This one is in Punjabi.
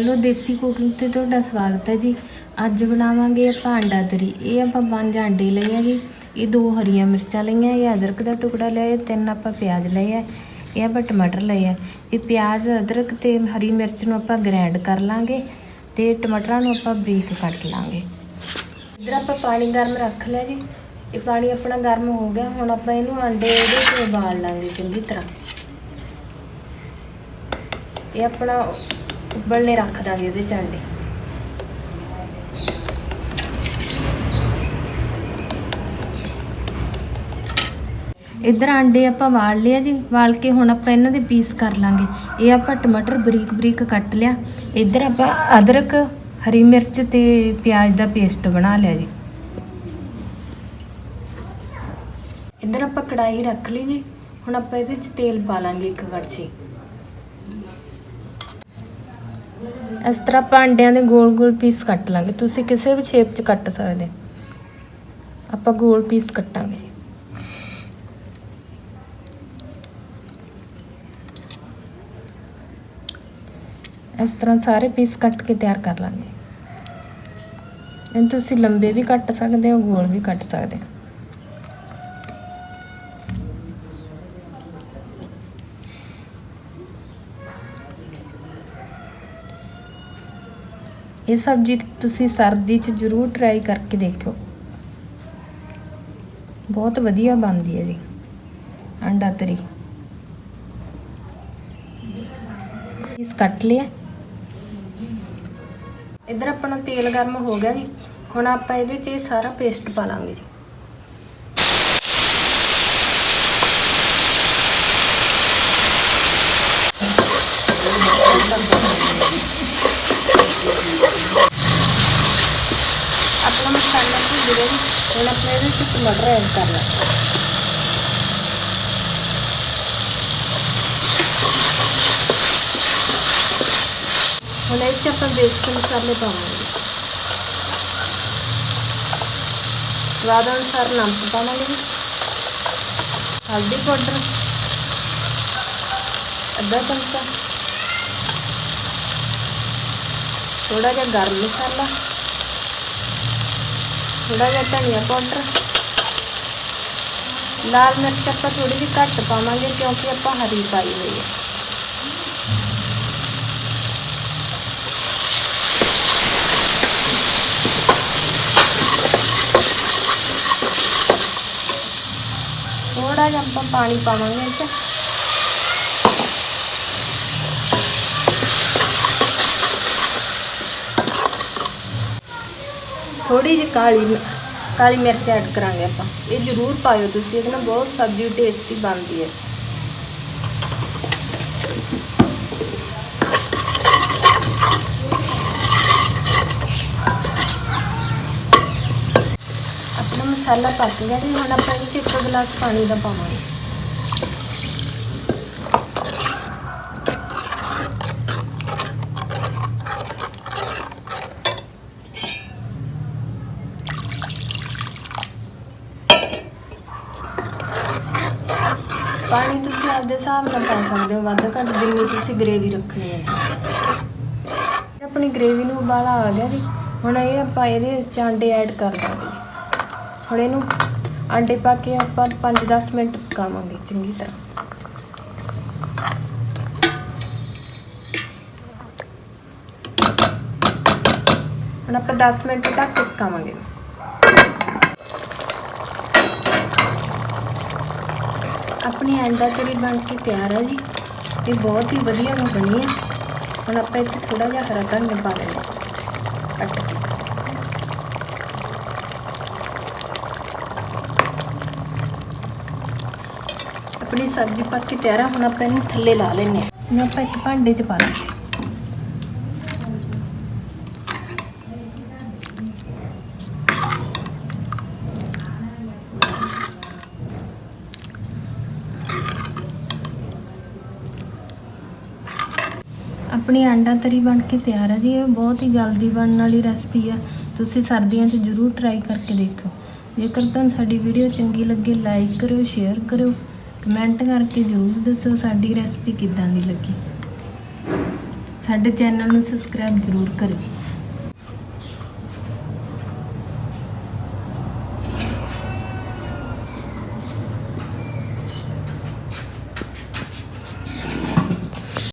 ਹੈਲੋ ਦੇਸੀ ਕੁਕਿੰਗ ਤੇ ਤੁਹਾਡਾ ਸਵਾਗਤ ਹੈ ਜੀ। ਅੱਜ ਬਣਾਵਾਂਗੇ ਆਪਾਂ ਅੰਡਾ ਤਰੀ। ਇਹ ਆਪਾਂ ਪੰਜ ਅੰਡੇ ਲਏ ਆ ਜੀ। ਇਹ ਦੋ ਹਰੀਆਂ ਮਿਰਚਾਂ ਲਈਆਂ, ਇਹ ਅਦਰਕ ਦਾ ਟੁਕੜਾ ਲਿਆ ਤਿੰਨ ਆਪਾਂ ਪਿਆਜ਼ ਲਏ ਆ, ਇਹ ਆਪਾਂ ਟਮਾਟਰ ਲਏ ਆ। ਇਹ ਪਿਆਜ਼, ਅਦਰਕ ਤੇ ਹਰੀ ਮਿਰਚ ਨੂੰ ਆਪਾਂ ਗ੍ਰਾਈਂਡ ਕਰ ਲਾਂਗੇ ਤੇ ਟਮਾਟਰਾਂ ਨੂੰ ਆਪਾਂ ਬਰੀਕ ਕੱਟ ਲਾਂਗੇ। ਇਧਰ ਆਪਾਂ ਪਾਣੀ ਗਰਮ ਰੱਖ ਲਿਆ ਜੀ। ਇਹ ਪਾਣੀ ਆਪਣਾ ਗਰਮ ਹੋ ਗਿਆ। ਹੁਣ ਆਪਾਂ ਇਹਨੂੰ ਅੰਡੇ ਇਹਦੇ 'ਚ ਉਬਾਲ ਲਾਂਗੇ ਚੰਗੀ ਤਰ੍ਹਾਂ। ਇਹ ਆਪਣਾ ਉਬਲਣੇ ਰੱਖ ਦਾਂਗੇ ਇਹਦੇ ਚ ਅੰਡੇ ਇਧਰ ਅੰਡੇ ਆਪਾਂ ਵਾਲ ਲਿਆ ਜੀ, ਵਾਲ ਕੇ ਹੁਣ ਆਪਾਂ ਇਹਨਾਂ ਦੇ ਪੀਸ ਕਰ ਲਾਂਗੇ। ਇਹ ਆਪਾਂ ਟਮਾਟਰ ਬਰੀਕ ਬਰੀਕ ਕੱਟ ਲਿਆ। ਇਧਰ ਆਪਾਂ ਅਦਰਕ, ਹਰੀ ਮਿਰਚ ਤੇ ਪਿਆਜ਼ ਦਾ ਪੇਸਟ ਬਣਾ ਲਿਆ ਜੀ। ਇਧਰ ਆਪਾਂ ਕੜਾਈ ਰੱਖ ਲਈ ਜੀ। ਹੁਣ ਆਪਾਂ ਇਹਦੇ ਚ ਤੇਲ ਪਾ ਲਾਂਗੇ ਇੱਕ ਕੜਛੀ। ਇਸ ਤਰ੍ਹਾਂ ਭਾਂਡਿਆਂ ਦੇ ਗੋਲ-ਗੋਲ ਪੀਸ ਕੱਟ ਲਾਂਗੇ। ਤੁਸੀਂ ਕਿਸੇ ਵੀ ਸ਼ੇਪ 'ਚ ਕੱਟ ਸਕਦੇ ਆਪਾਂ ਗੋਲ ਪੀਸ ਕੱਟਾਂਗੇ। ਇਸ ਤਰ੍ਹਾਂ ਸਾਰੇ ਪੀਸ ਕੱਟ ਕੇ ਤਿਆਰ ਕਰ ਲਾਂਗੇ। ਇਹ ਤੁਸੀਂ ਲੰਬੇ ਵੀ ਕੱਟ ਸਕਦੇ ਹੋ, ਗੋਲ ਵੀ ਕੱਟ ਸਕਦੇ ਹੋ। ਇਹ ਸਬਜ਼ੀ ਤੁਸੀਂ ਸਰਦੀ 'ਚ ਜ਼ਰੂਰ ਟਰਾਈ ਕਰਕੇ ਦੇਖਿਓ। ਬਹੁਤ ਵਧੀਆ ਬਣਦੀ ਹੈ ਜੀ। ਅੰਡਾ ਤਰੀ। ਇਸ ਕੱਟ ਲਿਆ। ਇਧਰ ਆਪਣਾ ਤੇਲ ਗਰਮ ਹੋ ਗਿਆ ਜੀ। ਹੁਣ ਆਪਾਂ ਇਹਦੇ 'ਚ ਇਹ ਸਾਰਾ ਪੇਸਟ ਪਾ ਲਾਂਗੇ ਜੀ। ਆਪਣਾ ਮਸਾਲਾ ਭੁੱਜ ਗਿਆ ਜੀ ਹੁਣ ਆਪਾਂ ਇਹਦੇ 'ਚ ਟਮਾਟਰ ਐਡ ਕਰ ਲਾਂਗੇ ਹੁਣ ਇਹ 'ਚ ਆਪਾਂ ਬੇਸਿਕ ਮਸਾਲੇ ਪਾਵਾਂਗੇ ਸਵਾਦ ਅਨੁਸਾਰ ਨਮਕ ਪਾਵਾਂਗੇ ਜੀ ਹਲਦੀ ਪਾਊਡਰ ਅੱਧਾ ਚਮਚਾ ਥੋੜਾ ਜਿਹਾ ਗਰਮ ਧਨੀਆ ਪਾਊਡਰ। ਲਾਲ ਮਿਰਚ ਆਪਾਂ ਥੋੜੀ ਜਿਹੀ ਘੱਟ ਪਾਵਾਂਗੇ ਕਿਉਂਕਿ ਆਪਾਂ ਹਰੀ ਪਾਈ ਹੋਈ ਹੈ। ਥੋੜਾ ਜਿਹਾ ਆਪਾਂ ਪਾਣੀ ਪਾਵਾਂਗੇ ਇਹ ਥੋੜੀ ਜਿਹੀ ਕਾਲੀ ਕਾਲੀ ਮਿਰਚ ਐਡ ਕਰਾਂਗੇ ਆਪਾਂ। ਇਹ ਜ਼ਰੂਰ ਪਾਇਓ ਤੁਸੀਂ, ਇਹਦੇ ਨਾਲ ਬਹੁਤ ਸਬਜ਼ੀ ਟੇਸਟੀ ਬਣਦੀ ਹੈ। ਆਪਣਾ ਮਸਾਲਾ ਪੱਕ ਗਿਆ ਜੀ ਹੁਣ ਆਪਾਂ ਇਹਦੇ 'ਚ ਇੱਕ ਗਲਾਸ ਪਾਣੀ ਦਾ ਪਾਵਾਂਗੇ। ਪਾਣੀ ਤੁਸੀਂ ਆਪਦੇ ਹਿਸਾਬ ਨਾਲ ਪਾ ਸਕਦੇ ਹੋ, ਵੱਧ ਘੱਟ ਜਿੰਨੀ ਤੁਸੀਂ ਗ੍ਰੇਵੀ ਰੱਖਣੀ ਹੈ। ਆਪਣੀ ਗ੍ਰੇਵੀ ਨੂੰ ਉਬਾਲਾ ਆ ਗਿਆ ਜੀ। ਹੁਣ ਇਹ ਆਪਾਂ ਇਹਦੇ ਵਿੱਚ ਆਂਡੇ ਐਡ ਕਰ ਦਾਂਗੇ। ਹੁਣ ਇਹਨੂੰ ਆਂਡੇ ਪਾ ਕੇ ਆਪਾਂ 5-10 ਮਿੰਟ ਪਕਾਵਾਂਗੇ, ਚੰਗੀ ਤਰ੍ਹਾਂ। ਹੁਣ ਆਪਾਂ 10 ਮਿੰਟ ਤੱਕ ਪਕਾਵਾਂਗੇ। ਆਪਣੀ ਅੰਡਾ ਕਰੀ ਬਣ ਕੇ ਤਿਆਰ ਹੈ ਜੀ। ਇਹ ਬਹੁਤ ਹੀ ਵਧੀਆ ਬਣੀ ਹੈ ਹੁਣ ਆਪਾਂ ਇੱਥੇ ਥੋੜਾ ਜਿਹਾ ਹਰਾ ਧਨੀਆ ਪਾ ਲੈਂਦੇ ਹਾਂ। ਕੱਟ ਕੇ। ਆਪਣੀ ਸਬਜ਼ੀ ਪੱਕ ਕੇ ਤਿਆਰ ਆ। ਹੁਣ ਆਪਾਂ ਇਹਨੂੰ ਥੱਲੇ ਲਾ ਲੈਨੇ ਹਾਂ। ਇਹਨੂੰ ਆਪਾਂ ਇੱਕ ਭਾਂਡੇ 'ਚ ਪਾ ਲਾਂਗੇ ਆਪਣੀ ਆਂਡਾ ਤਰੀ ਬਣ ਕੇ ਤਿਆਰ ਹੈ ਜੀ, ਇਹ ਬਹੁਤ ਹੀ ਜਲਦੀ ਬਣਨ ਵਾਲੀ ਰੈਸਪੀ ਆ। ਤੁਸੀਂ ਸਰਦੀਆਂ 'ਚ ਜ਼ਰੂਰ ਟਰਾਈ ਕਰਕੇ ਦੇਖੋ। ਜੇਕਰ ਤੁਹਾਨੂੰ ਸਾਡੀ ਵੀਡੀਓ ਚੰਗੀ ਲੱਗੇ ਲਾਈਕ ਕਰਿਓ ਸ਼ੇਅਰ ਕਰਿਓ। ਕਮੈਂਟ ਕਰਕੇ ਜ਼ਰੂਰ ਦੱਸੋ ਸਾਡੀ ਰੈਸਪੀ ਕਿੱਦਾਂ ਦੀ ਲੱਗੀ। ਸਾਡੇ ਚੈਨਲ ਨੂੰ ਸਬਸਕ੍ਰਾਈਬ ਜ਼ਰੂਰ ਕਰਿਓ।